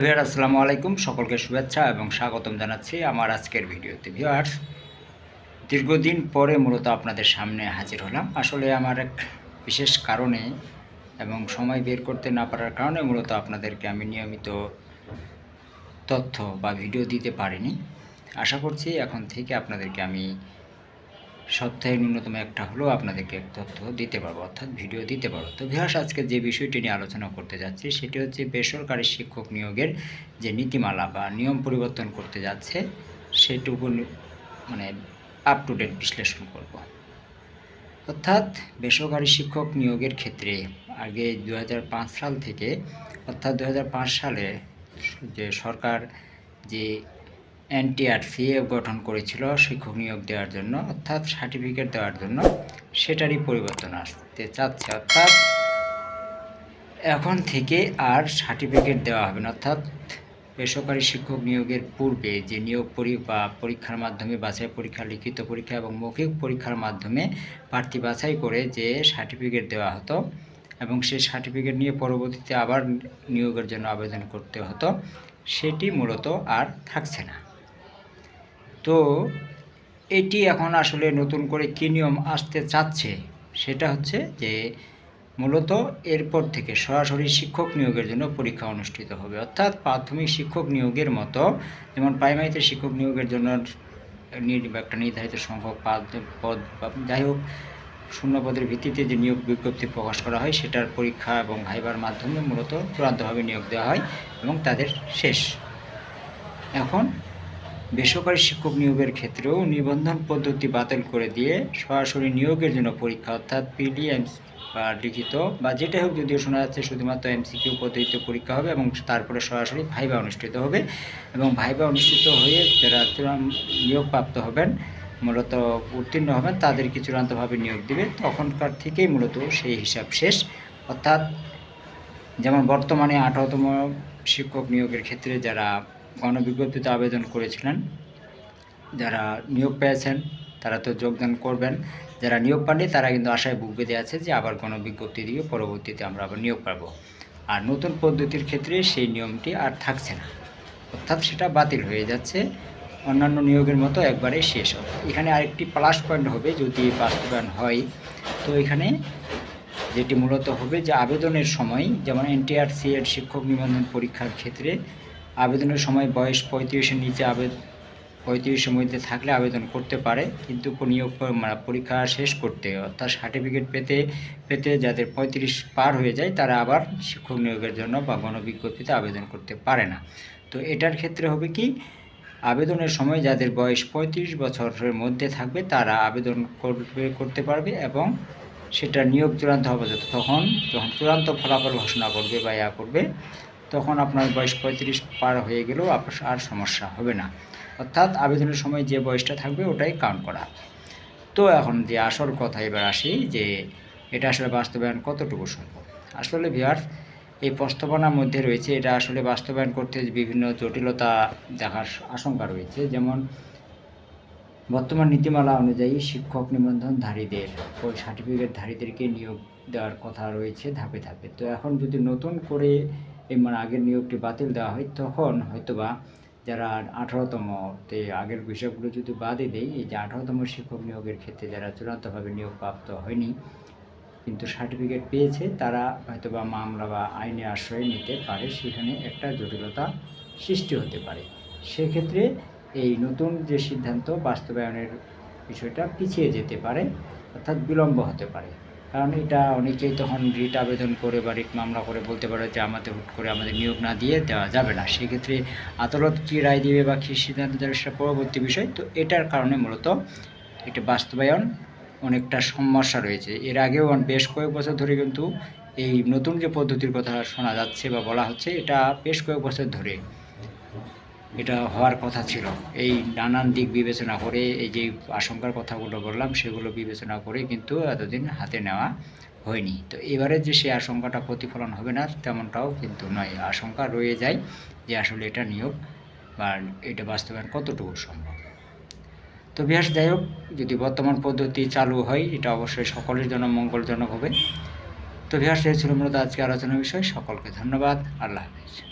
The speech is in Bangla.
ভিউয়ার আসসালামু আলাইকুম। সকলকে শুভেচ্ছা এবং স্বাগতম জানাচ্ছি আমার আজকের ভিডিওতে। ভিউয়ার্স দীর্ঘদিন পরে মূলত আপনাদের সামনে হাজির হলাম। আসলে আমার এক বিশেষ কারণে এবং সময় বের করতে না পারার কারণে মূলত আপনাদেরকে আমি নিয়মিত তথ্য বা ভিডিও দিতে পারিনি। আশা করছি এখন থেকে আপনাদেরকে আমি সপ্তাহে ন্যূনতম একটা হলেও আপনাদেরকে এক তথ্য দিতে পারব, অর্থাৎ ভিডিও দিতে পারব। তো ভিহাস আজকে যে বিষয়টি নিয়ে আলোচনা করতে যাচ্ছি, সেটি হচ্ছে বেসরকারি শিক্ষক নিয়োগের যে নীতিমালা বা নিয়ম পরিবর্তন করতে যাচ্ছে সেটুকু মানে আপ টু ডেট বিশ্লেষণ করব। অর্থাৎ বেসরকারি শিক্ষক নিয়োগের ক্ষেত্রে আগে দু হাজার পাঁচ সাল থেকে, অর্থাৎ দু হাজার পাঁচ সালে যে সরকার যে এনটিআরসিএ গঠন করেছিল শিক্ষক নিয়োগ দেওয়ার জন্য, অর্থাৎ সার্টিফিকেট দেওয়ার জন্য। সেটারই পরিবর্তন আসতে চাচ্ছে, অর্থাৎ এখন থেকে আর সার্টিফিকেট দেওয়া হবে না। অর্থাৎ বেসরকারি শিক্ষক নিয়োগের পূর্বে যে নিয়োগ পরি, বা পরীক্ষার মাধ্যমে, বাছাই পরীক্ষা, লিখিত পরীক্ষা এবং মৌখিক পরীক্ষার মাধ্যমে প্রার্থী বাছাই করে যে সার্টিফিকেট দেওয়া হতো এবং সেই সার্টিফিকেট নিয়ে পরবর্তীতে আবার নিয়োগের জন্য আবেদন করতে হতো, সেটি মূলত আর থাকছে না। তো এটি এখন আসলে নতুন করে কী নিয়ম আসতে চাচ্ছে? সেটা হচ্ছে যে মূলত এরপর থেকে সরাসরি শিক্ষক নিয়োগের জন্য পরীক্ষা অনুষ্ঠিত হবে। অর্থাৎ প্রাথমিক শিক্ষক নিয়োগের মতো যেমন প্রাইমারিতে শিক্ষক নিয়োগের জন্য একটা নির্ধারিত সংখ্যক পদ যাই হোক, শূন্য পদের ভিত্তিতে যে নিয়োগ বিজ্ঞপ্তি প্রকাশ করা হয়, সেটার পরীক্ষা এবং ভাইবার মাধ্যমে মূলত চূড়ান্তভাবে নিয়োগ দেওয়া হয় এবং তাদের শেষ। এখন বেসরকারি শিক্ষক নিয়োগের ক্ষেত্রেও নিবন্ধন পদ্ধতি বাতিল করে দিয়ে সরাসরি নিয়োগের জন্য পরীক্ষা, অর্থাৎ পিডিএম বা লিখিত বা যেটাই হোক যদিও শোনা যাচ্ছে শুধুমাত্র এমসিকিউ পদ্ধতিতে পরীক্ষা হবে এবং তারপরে সরাসরি ভাইবা অনুষ্ঠিত হবে এবং ভাইবা অনুষ্ঠিত হয়ে যারা নিয়োগপ্রাপ্ত হবেন, মূলত উত্তীর্ণ হবেন তাদেরকে চূড়ান্তভাবে নিয়োগ দিবে, তখনকার থেকেই মূলত সেই হিসাব শেষ। অর্থাৎ যেমন বর্তমানে আঠারোতম শিক্ষক নিয়োগের ক্ষেত্রে যারা গণবিজ্ঞপ্তিতে আবেদন করেছিলেন। যারা নিয়োগ পেয়েছেন, তারা তো যোগদান করবেন। যারা নিয়োগ পাননি, তারা কিন্তু আশায় বুক বেঁধে আছে যে আবার গণবিজ্ঞপ্তি দিয়ে পরবর্তীতে আমরা আবার নিয়োগ পাবো। আর নতুন পদ্ধতির ক্ষেত্রে সেই নিয়মটি আর থাকছে না। অর্থাৎ সেটা বাতিল হয়ে যাচ্ছে। অন্যান্য নিয়োগের মতো একবারে শেষ হবে। এখানে আরেকটি প্লাস পয়েন্ট হবে, যদি বাস্তবায়ন হয়, তো এখানে যেটি মূলত হবে যে আবেদনের সময় যেমন এনটিআরসি এর শিক্ষক নিবন্ধন পরীক্ষার ক্ষেত্রে আবেদনের সময় বয়স পঁয়ত্রিশের নিচে আবেদ পঁয়ত্রিশের মধ্যে থাকলে আবেদন করতে পারে, কিন্তু নিয়োগ মানে পরীক্ষা শেষ করতে। অর্থাৎ সার্টিফিকেট পেতে পেতে যাদের পঁয়ত্রিশ পার হয়ে যায়, তারা আবার শিক্ষক নিয়োগের জন্য বা গণবিজ্ঞপ্তিতে আবেদন করতে পারে না। তো এটার ক্ষেত্রে হবে কি, আবেদনের সময় যাদের বয়স পঁয়ত্রিশ বছরের মধ্যে থাকবে, তারা আবেদন করবে করতে পারবে এবং সেটা নিয়োগ চূড়ান্ত হবে তখন যখন চূড়ান্ত ফলাফল ঘোষণা করবে বা ইয়া করবে তখন আপনার বয়স পঁয়ত্রিশ পার হয়ে গেলেও আর সমস্যা হবে না। অর্থাৎ আবেদনের সময় যে বয়সটা থাকবে ওটাই কাউন্ট করা। তো এখন যে আসল কথা এবার আসি যে এটা আসলে বাস্তবায়ন কতটুকু সম্ভব? আসলে ভিয়ার্স এই প্রস্তাবনার মধ্যে রয়েছে এটা আসলে বাস্তবায়ন করতে বিভিন্ন জটিলতা দেখার আশঙ্কা রয়েছে। যেমন বর্তমান নীতিমালা অনুযায়ী শিক্ষক নিবন্ধনধারীদের ওই সার্টিফিকেটধারীদেরকে নিয়োগ দেওয়ার কথা রয়েছে ধাপে ধাপে। তো এখন যদি নতুন করে এই মানে আগের নিয়োগটি বাতিল দেওয়া হয়, তখন হয়তোবা যারা আঠারোতমতে আগের বিষয়গুলো যদি বাদে দেয় এই যে আঠারোতম শিক্ষক নিয়োগের ক্ষেত্রে যারা চূড়ান্তভাবে নিয়োগপ্রাপ্ত হয়নি, কিন্তু সার্টিফিকেট পেয়েছে, তারা হয়তোবা মামলা বা আইনে আশ্রয় নিতে পারে, সেখানে একটা জটিলতা সৃষ্টি হতে পারে। সেক্ষেত্রে এই নতুন যে সিদ্ধান্ত বাস্তবায়নের বিষয়টা পিছিয়ে যেতে পারে, অর্থাৎ বিলম্ব হতে পারে। কারণ এটা অনেকেই তখন রিট আবেদন করে বা রিট মামলা করে বলতে পারে যে আমাদের হুট করে আমাদের নিয়োগ না দিয়ে দেওয়া যাবে না। সেক্ষেত্রে আদালত কী রায় দিবে বা কী সিদ্ধান্ত দেবে সেটা পরবর্তী বিষয়। তো এটার কারণে মূলত এটা বাস্তবায়ন অনেকটা সমস্যা রয়েছে। এর আগেও বেশ কয়েক বছর ধরে কিন্তু এই নতুন যে পদ্ধতির কথা শোনা যাচ্ছে বা বলা হচ্ছে, এটা বেশ কয়েক বছর ধরে এটা হওয়ার কথা ছিল। এই নানান দিক বিবেচনা করে, এই যে আশঙ্কার কথাগুলো বললাম, সেগুলো বিবেচনা করে কিন্তু এতদিন হাতে নেওয়া হয়নি। তো এবারে যে সেই আশঙ্কাটা প্রতিফলন হবে না, তেমনটাও কিন্তু নয়। আশঙ্কা রয়ে যায় যে আসলে এটা নিয়োগ বা এটা বাস্তবায়ন কতটুকু সম্ভব। তো বিহাস যাই হোক, যদি বর্তমান পদ্ধতি চালু হয়, এটা অবশ্যই সকলের জন্য মঙ্গলজনক হবে। তো বিহাস এই ছিল মূলত আজকে আলোচনার বিষয়। সকলকে ধন্যবাদ। আল্লাহ হাফিজ।